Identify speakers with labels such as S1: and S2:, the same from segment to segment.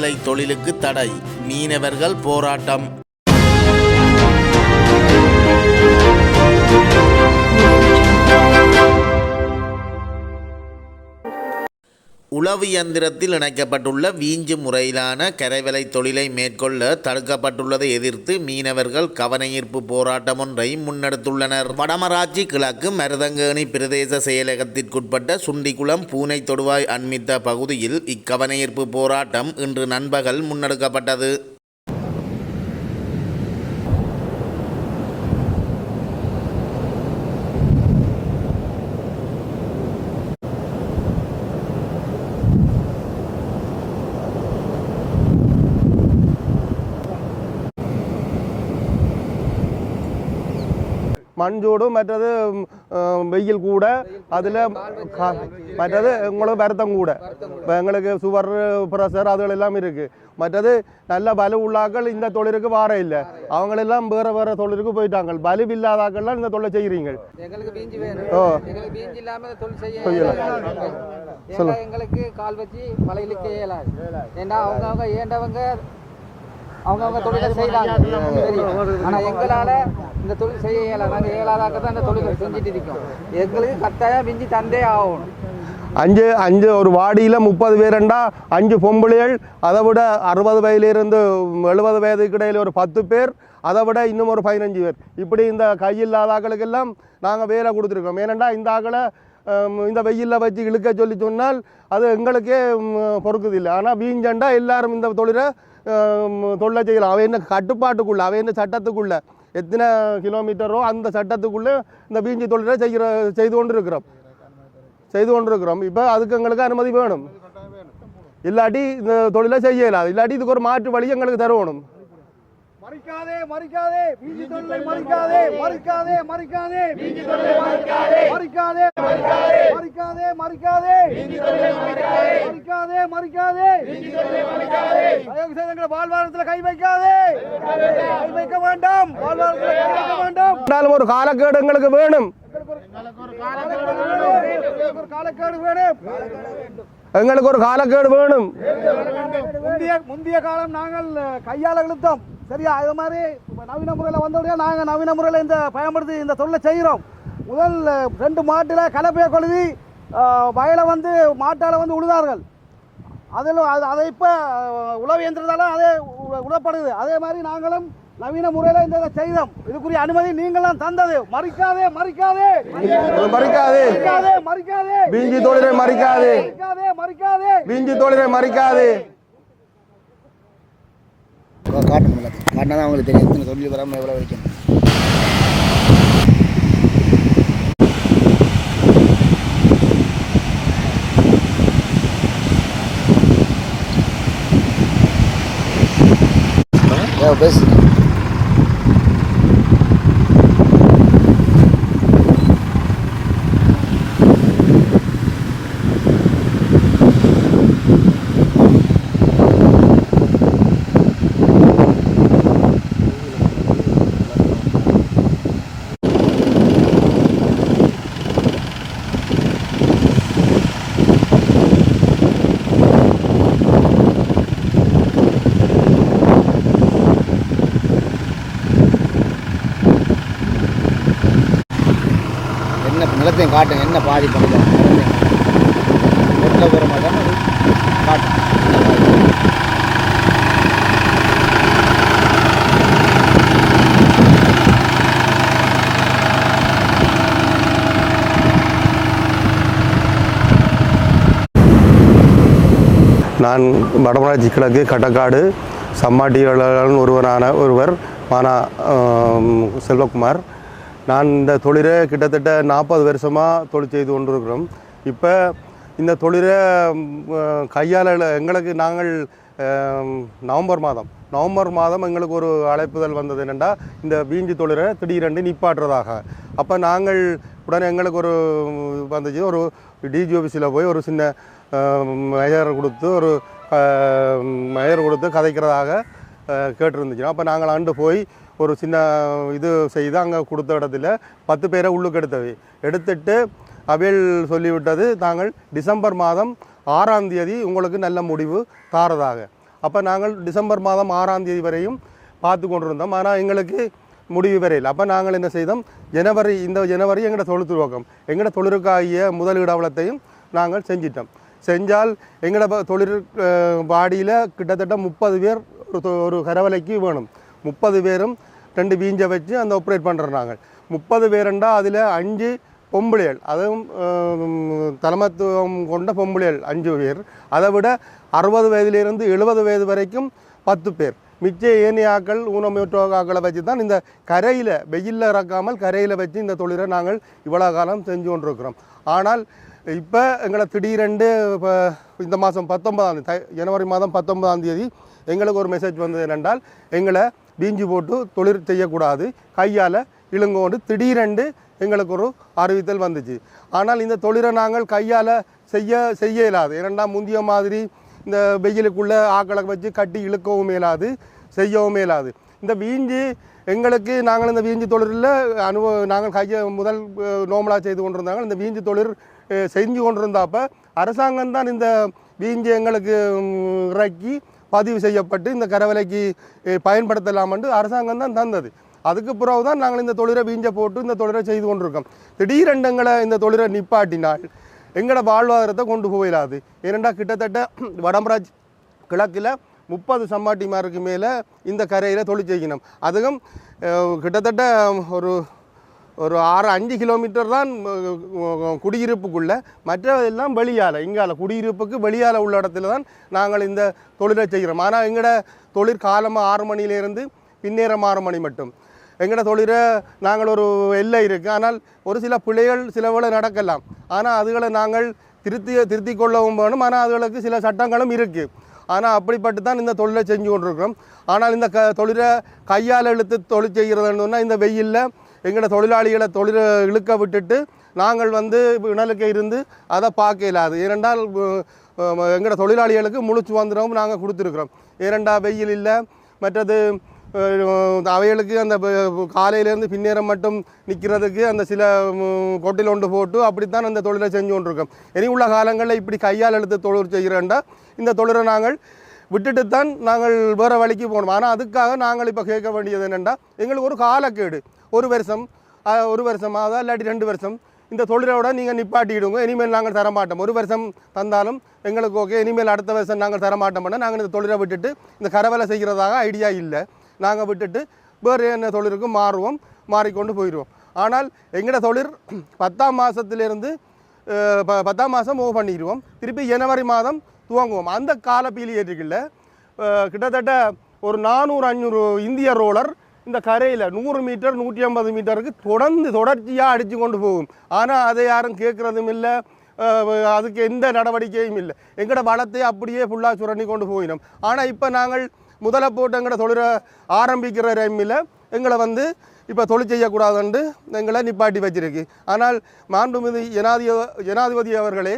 S1: வீஞ்சு தொழிலுக்கு தடை. மீனவர்கள் போராட்டம். உளவு இயந்திரத்தில் இணைக்கப்பட்டுள்ள வீஞ்சு முறையிலான கரைவலை தொழிலை மேற்கொள்ள தடுக்கப்பட்டுள்ளதை எதிர்த்து மீனவர்கள் கவனஈர்ப்பு போராட்டம் ஒன்றை முன்னெடுத்துள்ளனர். வடமராட்சி கிழக்கு மருதங்கேணி பிரதேச செயலகத்திற்குட்பட்ட சுண்டிக்குளம் பூனை தொடுவாய் அண்மித்த பகுதியில் இக்கவனஈர்ப்பு போராட்டம் இன்று நண்பகல் முன்னெடுக்கப்பட்டது.
S2: மஞ்சூடு மற்றது வெயில் கூட. அதில் மற்றது உங்களுக்கு வருத்தம் கூட. இப்போ எங்களுக்கு சுவர் ப்ரெஷர் அதுகள் எல்லாம் இருக்குது மற்றது நல்ல பலு உள்ளாக்கள் இந்த தொழிலுக்கு வார இல்லை. அவங்களெல்லாம் வேறு வேறு தொழிலுக்கு போயிட்டாங்க. பலு இல்லாதாக்கள்லாம் இந்த தொழிலை செய்கிறீங்க ஓ.
S3: எங்களுக்கு கால் வச்சு வலையிலுக்க இயலாது ஏன்னா அவங்க அவங்க ஏண்டவங்க அவங்க அவங்க தொழிலை செய்யறாங்க தெரியும். ஆனா எங்களால இந்த தொழில் செய்ய இயலாது. நாங்க இயலாதாக்க தான் இந்த தொழிலை செஞ்சுட்டு இருக்கோம். எங்களுக்கு கட்டாயம் பிஞ்சு தந்தே ஆகணும்.
S2: அஞ்சு அஞ்சு ஒரு வாடியில் முப்பது பேருண்டா அஞ்சு பொம்பளைகள் அதை விட அறுபது வயதிலிருந்து எழுபது வயதுக்கு இடையில் ஒரு பத்து பேர் அதை விட இன்னும் ஒரு பதினஞ்சு பேர். இப்படி இந்த கையில்லாத ஆக்களுக்கெல்லாம் நாங்கள் வேலை கொடுத்துருக்கோம். ஏனெண்டா இந்த ஆக்களை இந்த வெயிலில் வச்சு இழுக்க சொல்லி சொன்னால் அது எங்களுக்கே பொறுக்குதில்லை ஆனால் வீஞ்சண்டா எல்லாரும் இந்த தொழிலை தொழிலை செய்யலாம் அவன் என்ன கட்டுப்பாட்டுக்குள்ள அவன் என்ன சட்டத்துக்குள்ள? எத்தனை கிலோமீட்டரோ அந்த சட்டத்துக்குள்ளே இந்த வீஞ்சி தொழிலை செய்கிற செய்து கொண்டு இருக்கிறோம் செய்து கொண்டிருக்கிறோம். இப்போ அதுக்கு எங்களுக்கு அனுமதி வேணும். இல்லாட்டி இந்த தொழிலை செய்ய இயலாது இல்லாட்டி இதுக்கு ஒரு மாற்று வழி எங்களுக்கு தருவணும்.
S4: மறிக்காதே மறிக்காதே. தொழிலை மறிக்காதே மறிக்காதே. மறிக்காதே மறிக்காதே. மறிக்காதே மறிக்காதே. மறிக்காதே மறிக்காதே. தயவு செய்து எங்களை வாழ்வாரத்தில் கை வைக்காதே. கை வைக்க வேண்டாம். வாழ்வாரத்தில் கை வைக்க வேண்டாம்.
S2: ஒரு காலக்கேடு எங்களுக்கு வேணும்.
S4: ஒரு காலக்கேடு வேணும்.
S2: எங்களுக்கு ஒரு காலக்கேடு வேணும்.
S4: முந்தைய முந்தைய காலம் நாங்கள் கையால் இழுத்தோம் சரியா? அது மாதிரி நவீன முறையில் வந்தோடனே நாங்கள் நவீன முறையில் இந்த பயன்படுத்தி இந்த தொழிலை செய்கிறோம். முதல் ரெண்டு மாட்டில் கலப்பையை கொழுவி வயலை வந்து மாட்டால் வந்து உழுதார்கள். அதில் அது அதை இப்போ உழவு இயந்திரத்தால அதே உழப்படுது. அதே மாதிரி நாங்களும் நவீன முறையில் இந்த இதை செய்தோம். இதுக்குரிய அனுமதி நீங்களாம் தந்தது. மறிக்காதே மறிக்காதே.
S2: மறிக்காது
S4: மறிக்காதே. மறிக்காதே
S2: வீஞ்சி தொழிலை மறிக்காது.
S4: மறிக்காதே மறிக்காதே.
S2: வீஞ்சி தொழிலை மறிக்காது.
S5: காட்டணும் காட்டினா தான் அவங்களுக்கு தெரியும். தொழில் வராமல் எவ்வளோ வரைக்கும். Obesity. காட்டுங்க என்ன பாதிப்பு ரோட்டில் போகிற மாதிரி அது காட்டும்.
S2: நான் வடமராட்சி கிழக்கு கட்டக்காடு சம்மாட்டியாளர்கள் ஒருவரான ஒருவர் மானா செல்வகுமார். நான் இந்த தொழிலை கிட்டத்தட்ட நாற்பது வருஷமாக தொழில் செய்து கொண்டிருக்கிறோம். இப்போ இந்த தொழிலை ம், கையால் எங்களுக்கு நாங்கள் நவம்பர் மாதம் நவம்பர் மாதம் எங்களுக்கு ஒரு அழைப்புதல் வந்தது என்னென்னா இந்த வீஞ்சி தொழிலை திடீரென்று நிப்பாட்டுறதாக. அப்போ நாங்கள் உடனே எங்களுக்கு ஒரு வந்துச்சு ஒரு டிஜி ஆஃபீஸில் போய் ஒரு சின்ன மேயர் கொடுத்து ஒரு மேயர் கொடுத்து கதைக்கிறதாக கேட்டிருந்துச்சு. அப்போ நாங்கள் ஆண்டு போய் ஒரு சின்ன இது செய்து அங்கே கொடுத்த இடத்துல பத்து பேரை உள்ளுக்கு எடுத்தவை எடுத்துட்டு அவையில் சொல்லிவிட்டது நாங்கள் டிசம்பர் மாதம் ஆறாம் தேதி உங்களுக்கு நல்ல முடிவு தாரதாக. அப்போ நாங்கள் டிசம்பர் மாதம் ஆறாம் தேதி வரையும் பார்த்து கொண்டிருந்தோம். ஆனால் எங்களுக்கு முடிவு வரையில். அப்போ நாங்கள் என்ன செய்தோம்? ஜனவரி இந்த ஜனவரி எங்களோட தொழில் துவக்கம். எங்களோட தொழிலுக்காகிய முதலீடு அவலத்தையும் நாங்கள் செஞ்சிட்டோம். செஞ்சால் எங்களோட தொழில் பாடியில் கிட்டத்தட்ட முப்பது பேர் ஒரு தொ- ஒரு கரவலைக்கு வேணும். முப்பது பேரும் ரெண்டு வீஞ்சை வச்சு அந்த ஆப்ரேட் பண்ணுறோம் நாங்கள் முப்பது பேருண்டா அதில் அஞ்சு பொம்பளைகள். அதுவும் தலைமத்துவம் கொண்ட பொம்பளைகள் அஞ்சு பேர். அதை விட அறுபது வயதிலிருந்து எழுபது வயது வரைக்கும் பத்து பேர். மிச்ச ஏனியாக்கள் ஊனமுற்றோக்காக்களை வச்சு தான் இந்த கரையில் வெயிலில் இறக்காமல் கரையில் வச்சு இந்த தொழிலை நாங்கள் இவ்வளோ காலம் செஞ்சு கொண்டிருக்கிறோம். ஆனால் இப்போ எங்களை திடீரெண்டு இப்போ இந்த மாதம் பத்தொன்பதாம் தேதி ஜனவரி மாதம் பத்தொன்பதாம் தேதி எங்களுக்கு ஒரு மெசேஜ் வந்தது என்னென்றால் எங்களை பீஞ்சு போட்டு தொழில் செய்யக்கூடாது. கையால் இழுங்கோண்டு திடீரென்று எங்களுக்கு ஒரு அறிவித்தல் வந்துச்சு. ஆனால் இந்த தொழிலை நாங்கள் கையால் செய்ய செய்ய இயலாது. இரண்டாம் முந்திய மாதிரி இந்த வெயிலுக்குள்ளே ஆக்களை வச்சு கட்டி இழுக்கவும் இயலாது செய்யவும் இயலாது. இந்த வீஞ்சு எங்களுக்கு நாங்கள் இந்த வீஞ்சு தொழிலில் அனுபவ நாங்கள் கையை முதல் நோமலாக செய்து கொண்டிருந்தாங்க. இந்த வீஞ்சு தொழில் செஞ்சு கொண்டிருந்தாப்ப அரசாங்கம் தான் இந்த வீஞ்சு எங்களுக்கு இறக்கி பதிவு செய்யப்பட்டு இந்த கரவலைக்கு பயன்படுத்தலாம் என்று அரசாங்கம் தான் தந்தது. அதுக்கு பிறகு தான் நாங்கள் இந்த தொழிலை வீஞ்ச போட்டு இந்த தொழிலை செய்து கொண்டிருக்கோம். திடீரென்று எங்களை இந்த தொழிலை நிப்பாட்டினால் எங்களோட வாழ்வாதாரத்தை கொண்டு போயிடாது. ஏனெண்டா கிட்டத்தட்ட வடமராஜ் கிழக்கில் முப்பது சம்மாட்டிமாருக்கு மேலே இந்த கரையில் தொழில் செய்யணும். அதுவும் கிட்டத்தட்ட ஒரு ஒரு ஆறு அஞ்சு கிலோமீட்டர் தான் குடியிருப்புக்குள்ளே குடியிருப்புக்குள்ள. மற்றதெல்லாம் வெளியால் இங்கால குடியிருப்புக்கு வெளியால் உள்ள இடத்துல தான் நாங்கள் இந்த தொழிலை செய்கிறோம். ஆனால் எங்களோட தொழில் காலமாக ஆறு மணிலேருந்து பின்னேறம் ஆறு மணி மட்டும். எங்களோட தொழிலை நாங்கள் ஒரு எல்லை இருக்குது ஆனால் ஒரு சில பிள்ளைகள் சில நடக்கலாம். ஆனால் அதுகளை நாங்கள் திருத்தி திருத்தி கொள்ளவும் வேணும். ஆனால் அதுகளுக்கு சில சட்டங்களும் இருக்குது ஆனால் அப்படிப்பட்டு தான் இந்த தொழிலை செஞ்சு கொண்டிருக்கிறோம். ஆனால் இந்த க தொழிலை கையால் இழுத்து தொழில் செய்கிறதுன்னு சொன்னால் இந்த வெயிலில் எங்களோட தொழிலாளிகளை தொழிலை இழுக்க விட்டுட்டு நாங்கள் வந்து இணலுக்கு இருந்து அதை பார்க்க இல்லாது ஏனென்றால் எங்களோட தொழிலாளிகளுக்கு முழு சுதந்திரமும் நாங்கள் கொடுத்துருக்குறோம். ஏனெண்டா வெயில் இல்லை மற்றது அவைகளுக்கு அந்த காலையிலேருந்து பின்னேரம் மட்டும் நிற்கிறதுக்கு அந்த சில கொட்டில் ஒன்று போட்டு அப்படித்தான் அந்த தொழிலை செஞ்சு கொண்டிருக்கோம். இனி உள்ள காலங்களில் இப்படி கையால் எடுத்து தொழில் செய்கிறேன்டா இந்த தொழிலை நாங்கள் விட்டுட்டு தான் நாங்கள் வேறு வழிக்கு போகணும். ஆனால் அதுக்காக நாங்கள் இப்போ கேட்க வேண்டியது என்னென்னா எங்களுக்கு ஒரு காலக்கேடு. ஒரு வருஷம் ஒரு வருஷம் இல்லாட்டி ரெண்டு வருஷம் இந்த தொழிலோட நீங்கள் நிப்பாட்டிடுங்க இனிமேல் நாங்கள் தரமாட்டோம். ஒரு வருஷம் தந்தாலும் எங்களுக்கு ஓகே இனிமேல் அடுத்த வருஷம் நாங்கள் தரமாட்டோம் நாங்கள் இந்த தொழிலை விட்டுட்டு இந்த கரவேலை செய்கிறதாக ஐடியா இல்லை. நாங்கள் விட்டுட்டு வேறு என்ன தொழிலுக்கு மாறுவோம் மாறிக்கொண்டு போயிடுவோம். ஆனால் எங்களோட தொழில் பத்தாம் மாதத்துலேருந்து ப பத்தாம் மாதம் மூவ் பண்ணிடுவோம். திருப்பி ஜனவரி மாதம் துவங்குவோம். அந்த கால பீலியேட்டுகளில் கிட்டத்தட்ட ஒரு நானூறு அஞ்சூறு இந்திய ரோலர் இந்த கரையில் நூறு மீட்டர் நூற்றி ஐம்பது மீட்டருக்கு தொடர்ந்து தொடர்ச்சியாக அடித்து கொண்டு போகும். ஆனால் அதை யாரும் கேட்குறதும் இல்லை. அதுக்கு எந்த நடவடிக்கையும் இல்லை. எங்களோட வளத்தை அப்படியே ஃபுல்லாக சுரண்டி கொண்டு போயிடும். ஆனால் இப்போ நாங்கள் முதல்ல போட்டு எங்களோட தொழிலை ஆரம்பிக்கிற டைமில் எங்களை வந்து இப்போ தொழில் செய்யக்கூடாதுன்ட்டு எங்களை நிப்பாட்டி வச்சிருக்கு. ஆனால் மாண்புமிகு ஜனாதி ஜனாதிபதி அவர்களே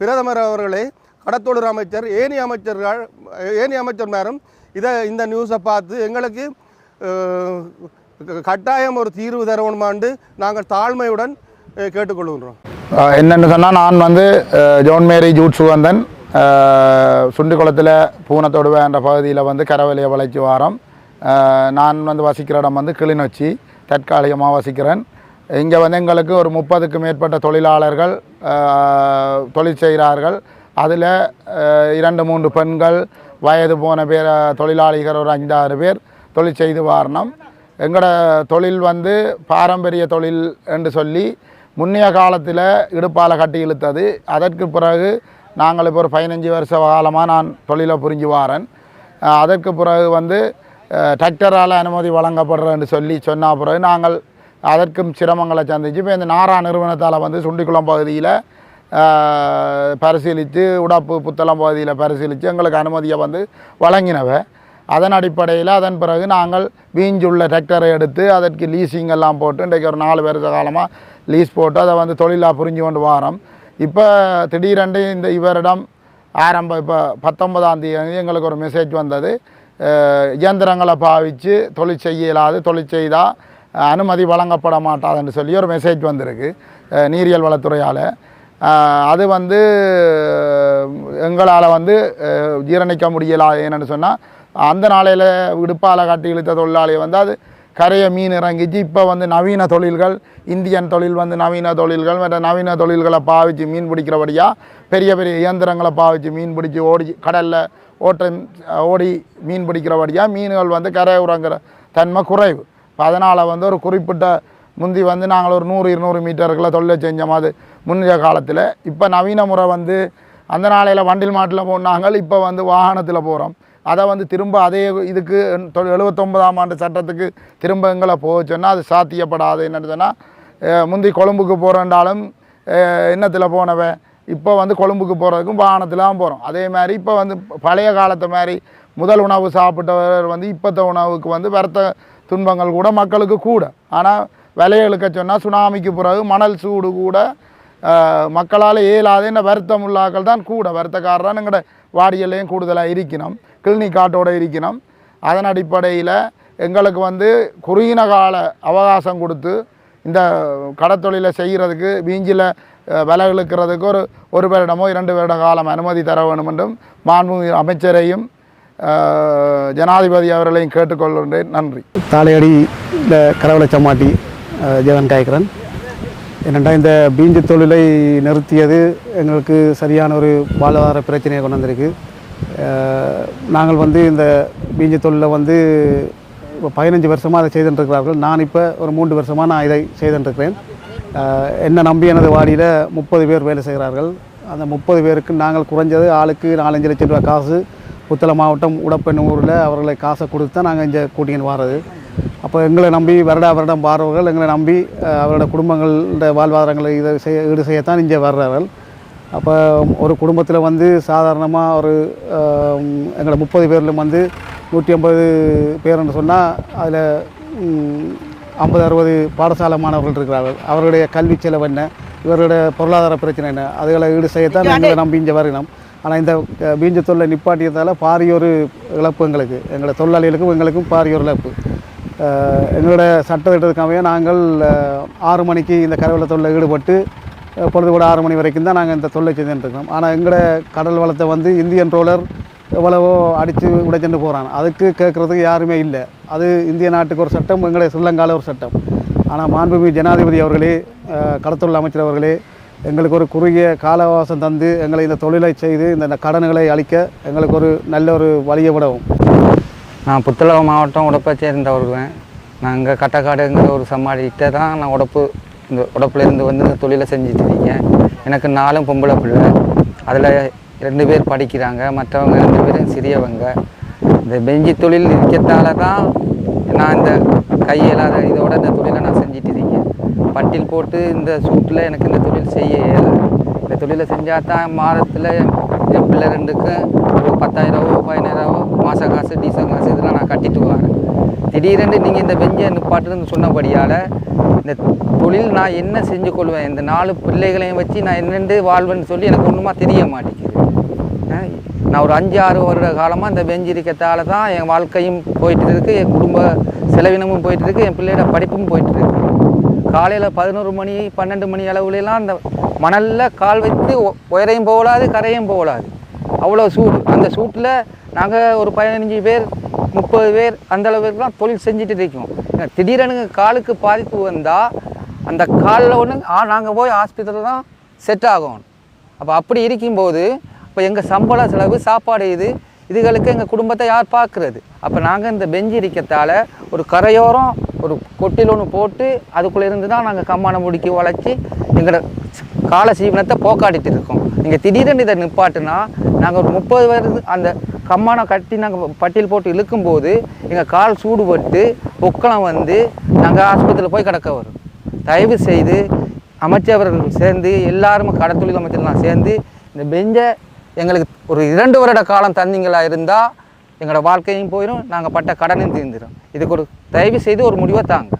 S2: பிரதமர் அவர்களே கடத்தொழில் அமைச்சர் ஏனி அமைச்சர்கள் ஏனி அமைச்சர்மாரும் இதை இந்த நியூஸை பார்த்து எங்களுக்கு கட்டாயம் ஒரு தீர்வு தரணுமாண்டு நாங்கள் தாழ்மையுடன் கேட்டுக்கொள்கின்றோம்.
S6: என்னென்னு சொன்னால் நான் வந்து ஜோன் மேரி ஜூட் சுகந்தன் சுண்டிக்குளத்தில் பூனத்தொடுவை என்ற பகுதியில் வந்து கரவலியை வளைச்சி வாரம். நான் வந்து வசிக்கிற இடம் வந்து கிளிநொச்சி தற்காலிகமாக வசிக்கிறேன். இங்கே வந்து எங்களுக்கு ஒரு முப்பதுக்கு மேற்பட்ட தொழிலாளர்கள் தொழில் செய்கிறார்கள். அதில் இரண்டு மூன்று பெண்கள் வயது போன பேர் தொழிலாளிகள் ஒரு அஞ்சாறு பேர். தொழில் செய்து வாரணம். எங்களோட தொழில் வந்து பாரம்பரிய தொழில் என்று சொல்லி முன்னைய காலத்தில் இடுப்பால் கட்டி இழுத்தது. அதற்கு பிறகு நாங்கள் இப்போ ஒரு பதினஞ்சு வருஷ காலமாக நான் தொழிலை புரிஞ்சு வாரேன். அதற்கு பிறகு வந்து டிராக்டரால் அனுமதி வழங்கப்படுறேன்னு சொல்லி சொன்ன பிறகு நாங்கள் அதற்கும் சிரமங்களை சந்திச்சு இப்போ இந்த நாரா நிறுவனத்தால் வந்து சுண்டிக்குளம் பகுதியில் பரிசீலித்து உடப்பு புத்தளம் பகுதியில் பரிசீலித்து எங்களுக்கு அனுமதியை வந்து வழங்கினவ. அதன் அடிப்படையில் அதன் பிறகு நாங்கள் வீஞ்சுள்ள டிராக்டரை எடுத்து அதற்கு லீசிங் எல்லாம் போட்டு இன்றைக்கு ஒரு நாலு வருஷ காலமாக லீஸ் போட்டு அதை வந்து தொழிலாக புரிஞ்சு கொண்டு வாரோம். இப்போ திடீரென்று இந்த இவரிடம் ஆரம்ப இப்போ பத்தொன்பதாம் தேதி எங்களுக்கு ஒரு மெசேஜ் வந்தது. இயந்திரங்களை பாவித்து தொழில் செய்யலாது தொழில் செய்தால் அனுமதி வழங்கப்பட மாட்டாதுன்னு சொல்லி ஒரு மெசேஜ் வந்திருக்கு நீரியல் வளத்துறையால். அது வந்து எங்களால் வந்து ஜீரணிக்க முடியலா என்னென்னு சொன்னால் அந்த நாளையில் இடுப்பால காட்டி இழுத்த தொழிலாளியை வந்து அது கரையை மீன் இறங்கிச்சு. இப்போ வந்து நவீன தொழில்கள் இந்தியன் தொழில் வந்து நவீன தொழில்கள் மற்ற நவீன தொழில்களை பாவிச்சு மீன் பிடிக்கிறபடியாக பெரிய பெரிய இயந்திரங்களை பாவிச்சு மீன் பிடிச்சி ஓடி கடலில் ஓட்டம் ஓடி மீன் பிடிக்கிறபடியாக மீன்கள் வந்து கரை உறங்குற தன்மை குறைவு. அதனால் வந்து ஒரு குறிப்பிட்ட முந்தி வந்து நாங்கள் ஒரு நூறு இருநூறு மீட்டருக்குள்ள தொழிலை செஞ்சோம். அது முந்தைய காலத்தில். இப்போ நவீன முறை வந்து அந்த நாளையில் வண்டில் மாட்டில் போனாங்க. இப்போ வந்து வாகனத்தில் போகிறோம் அதை வந்து திரும்ப அதே இதுக்கு தொ- எழுபத்தொன்பதாம் ஆண்டு சட்டத்துக்கு திரும்ப எங்களை போக சொன்னால் அது சாத்தியப்படாது. என்னென்னு சொன்னால் முந்தி கொழும்புக்கு போகிறேன்டாலும் என்னத்தில் போனவன்? இப்போ வந்து கொழும்புக்கு போகிறதுக்கும் வாகனத்தில் தான் போகிறோம் அதே மாதிரி இப்போ வந்து பழைய காலத்தை மாதிரி முதல் உணவு சாப்பிட்டவர் வந்து இப்போத்த உணவுக்கு வந்து வருத்த துன்பங்கள் கூட மக்களுக்கு கூட. ஆனால் விலைகளுக்க சொன்னால் சுனாமிக்கு பிறகு மணல் சூடு கூட மக்களால் இயலாத என்ன வருத்தம் உள்ளாக்கள் தான் கூட. வருத்தக்காரர் தான் எங்களோட வாடியல்லையும் கூடுதலாக இருக்கணும் கிளினிக் காட்டோட இருக்கணும். அதன் அடிப்படையில் எங்களுக்கு வந்து குறுகின கால அவகாசம் கொடுத்து இந்த கடத்தொழிலை செய்கிறதுக்கு வீஞ்சில் விலை இழுக்கிறதுக்கு ஒரு ஒரு வருடமோ இரண்டு வருட காலம் அனுமதி தர வேண்டும் என்றும் மாண்பு அமைச்சரையும் ஜனாதிபதி அவர்களையும் கேட்டுக்கொள்கின்றேன். நன்றி.
S7: தாளையடியில் கரவலை சம்மாட்டி ஜெகன் காய்கிறன் என்னென்னா இந்த பீஞ்சு தொழிலை நிறுத்தியது எங்களுக்கு சரியான ஒரு வாழ்வாதார பிரச்சனையை கொண்டு வந்திருக்கு. நாங்கள் வந்து இந்த பீஞ்சு தொழிலில் வந்து இப்போ பதினஞ்சு வருஷமாக அதை செய்துட்டுருக்கிறார்கள். நான் இப்போ ஒரு மூன்று வருஷமாக நான் இதை செய்துட்டுருக்கிறேன். என்னை நம்பி எனது வாடியில் முப்பது பேர் வேலை செய்கிறார்கள். அந்த முப்பது பேருக்கு நாங்கள் குறைஞ்சது ஆளுக்கு நாலஞ்சு லட்சம் ரூபாய் காசு. புத்தள மாவட்டம் உடப்பெண்ணூரில் அவர்களை காசை கொடுத்து தான் நாங்கள் இங்கே கூட்டிகிட்டு வர்றது. அப்போ எங்களை நம்பி வருடா வருடம் வாரவர்கள் எங்களை நம்பி அவரோட குடும்பங்களோட வாழ்வாதாரங்களை இதை செய்ய ஈடு செய்யத்தான் இங்கே வர்றார்கள். அப்போ ஒரு குடும்பத்தில் வந்து சாதாரணமாக ஒரு எங்களை முப்பது பேரில் வந்து நூற்றி ஐம்பது பேர்னு சொன்னால் அதில் ஐம்பது அறுபது பாடசாலை மாணவர்கள் இருக்கிறார்கள். அவர்களுடைய கல்வி செலவு என்ன? இவர்களுடைய பொருளாதார பிரச்சனை என்ன? அதுகளை ஈடு செய்யத்தான் எங்களை நம்பி இங்கே வரணும் ஆனால் இந்த பீஞ்ச தொல்லை நிப்பாட்டியதால் பாரிய ஒரு இழப்பு எங்களுக்கு. எங்களோட தொழிலாளிகளுக்கும் எங்களுக்கும் பாரிய ஒரு இழப்பு. எங்களோட சட்டத்திட்டத்துக்காகவே நாங்கள் ஆறு மணிக்கு இந்த கரவலை தொழிலில் ஈடுபட்டு பொழுதுகூட ஆறு மணி வரைக்கும் தான் நாங்கள் இந்த தொல்லை செய்துட்டு இருக்கோம் ஆனால் எங்களோட கடல் வளத்தை வந்து இந்தியன் ட்ரோலர் எவ்வளவோ அடித்து உடைச்சுட்டு போகிறான் அதுக்கு கேட்குறதுக்கு யாருமே இல்லை. அது இந்திய நாட்டுக்கு ஒரு சட்டம் எங்களுடைய ஸ்ரீலங்காவில் ஒரு சட்டம். ஆனால் மாண்புமிகு ஜனாதிபதி அவர்களே கடத்தொழில் அமைச்சர் அவர்களே எங்களுக்கு ஒரு குறுகிய கால அவகாசம் தந்து எங்களை இந்த தொழிலை செய்து இந்த கடன்களை அளிக்க எங்களுக்கு ஒரு நல்ல ஒரு வழியை விடவும்.
S3: நான் புத்தளவு மாவட்டம் உடப்பை சேர்ந்தவர்கள். நான் இங்கே கட்டக்காடுங்கிற ஒரு சமாளிக்கிட்டே தான் நான் உடப்பு இந்த உடப்புலேருந்து வந்து இந்த தொழிலை செஞ்சுட்டு இருக்கீங்க. எனக்கு நாலும் பொம்பளை பிள்ளை. அதில் ரெண்டு பேர் படிக்கிறாங்க. மற்றவங்க ரெண்டு பேரும் சிறியவங்க. இந்த பெஞ்சி தொழில் இருக்கிறதால தான் நான் இந்த கையில்லாத இதோட இந்த தொழிலை நான் செஞ்சுட்டு இருக்கேன். பட்டில் போட்டு இந்த சூட்டில் எனக்கு இந்த தொழில் செய்ய இந்த தொழிலை செஞ்சால் தான் மாதத்தில் என் பிள்ளை ரெண்டுக்கும் ஒரு பத்தாயிரம் பத்தாயிரமோ பதினாயிரம் மாத காசு டீசல் காசு இதெல்லாம் நான் கட்டிட்டு வரேன் திடீரென்று நீங்கள் இந்த பெஞ்சை நிப்பாட்டுன்னு சொன்னபடியால் இந்த தொழில் நான் என்ன செஞ்சு கொள்வேன்? இந்த நாலு பிள்ளைகளையும் வச்சு நான் என்னென்று வாழ்வேன்னு சொல்லி எனக்கு ஒன்றுமா தெரிய மாட்டேங்குது. நான் ஒரு அஞ்சு ஆறு வருட காலமாக இந்த பெஞ்சு இருக்கிறதால தான் என் வாழ்க்கையும் போயிட்டு இருக்கு என் குடும்ப செலவினமும் போயிட்டு இருக்கு என் பிள்ளையோட படிப்பும் போயிட்டு இருக்கு காலையில் பதினோரு மணி பன்னெண்டு மணி அளவுலலாம் அந்த மணலில் கால் வைத்து உயரையும் போகலாது கரையும் போகலாது. அவ்வளோ சூடு. அந்த சூட்டில் நாங்கள் ஒரு பதினஞ்சு பேர் முப்பது பேர் அந்தளவுக்குலாம் தொழில் செஞ்சுட்டு இருக்கோம். திடீரெனு காலுக்கு பாதிப்பு வந்தால் அந்த காலில் ஒன்று நாங்கள் போய் ஹாஸ்பிட்டலில் தான் செட் ஆகும் அப்போ அப்படி இருக்கும்போது இப்போ எங்கள் சம்பள செலவு சாப்பாடு இது இதுகளுக்கு எங்கள் குடும்பத்தை யார் பார்க்குறது? அப்போ நாங்கள் இந்த பெஞ்சு இருக்கத்தால் ஒரு கரையோரம் ஒரு கொட்டில் ஒன்று போட்டு அதுக்குள்ளே இருந்து தான் நாங்கள் கம்மான முடிக்கி உழைச்சி எங்களோட கால சீவனத்தை போக்காட்டிட்டு இருக்கோம். நீங்கள் திடீரென்று இதை நிப்பாட்டுனா நாங்கள் ஒரு முப்பது வருது அந்த கம்மானம் கட்டி நாங்கள் பட்டியல் போட்டு இழுக்கும்போது எங்கள் கால் சூடுபட்டு பொக்களம் வந்து நாங்கள் ஆஸ்பத்திரியில் போய் கிடக்க வரும். தயவு செய்து அமைச்சர்கள் சேர்ந்து எல்லாரும் கடத்தொழில் அமைச்சர்லாம் சேர்ந்து இந்த பெஞ்சை எங்களுக்கு ஒரு இரண்டு வருட காலம் தந்தீங்களா இருந்தால் எங்களோட வாழ்க்கையும் போயிடும் நாங்கள் பட்ட கடனையும் தீர்ந்துடும் இதுக்கு ஒரு தயவு செய்து ஒரு முடிவை தாங்க.